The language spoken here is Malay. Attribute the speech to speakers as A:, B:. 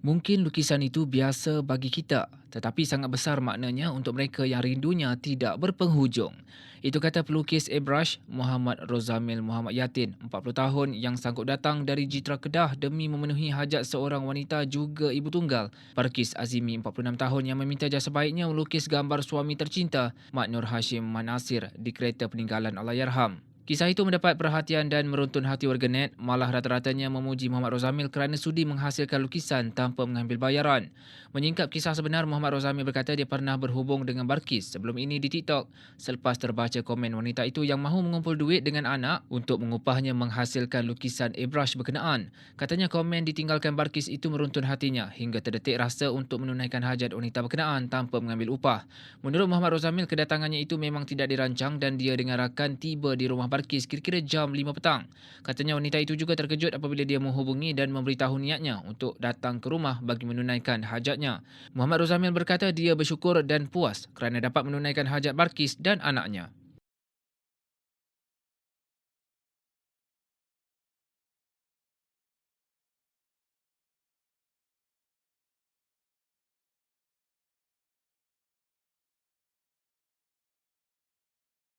A: Mungkin lukisan itu biasa bagi kita, tetapi sangat besar maknanya untuk mereka yang rindunya tidak berpenghujung. Itu kata pelukis airbrush Muhammad Rozamil Muhammad Yatin, 40 tahun yang sanggup datang dari Jitra Kedah demi memenuhi hajat seorang wanita juga ibu tunggal. Parkis Azimi, 46 tahun yang meminta jasa baiknya melukis gambar suami tercinta Mak Nur Hashim Manasir di kereta peninggalan Allahyarham. Kisah itu mendapat perhatian dan meruntun hati warganet, malah rata-ratanya memuji Muhammad Rozamil kerana sudi menghasilkan lukisan tanpa mengambil bayaran. Menyingkap kisah sebenar, Muhammad Rozamil berkata dia pernah berhubung dengan Barkis sebelum ini di TikTok selepas terbaca komen wanita itu yang mahu mengumpul duit dengan anak untuk mengupahnya menghasilkan lukisan airbrush berkenaan. Katanya komen ditinggalkan Barkis itu meruntun hatinya hingga terdetik rasa untuk menunaikan hajat wanita berkenaan tanpa mengambil upah. Menurut Muhammad Rozamil, kedatangannya itu memang tidak dirancang dan dia dengan rakan tiba di rumah Barkis Balkis kira-kira jam 5 petang. Katanya wanita itu juga terkejut apabila dia menghubungi dan memberitahu niatnya untuk datang ke rumah bagi menunaikan hajatnya. Muhammad Rozamil berkata dia bersyukur dan puas kerana dapat menunaikan hajat Balkis dan anaknya.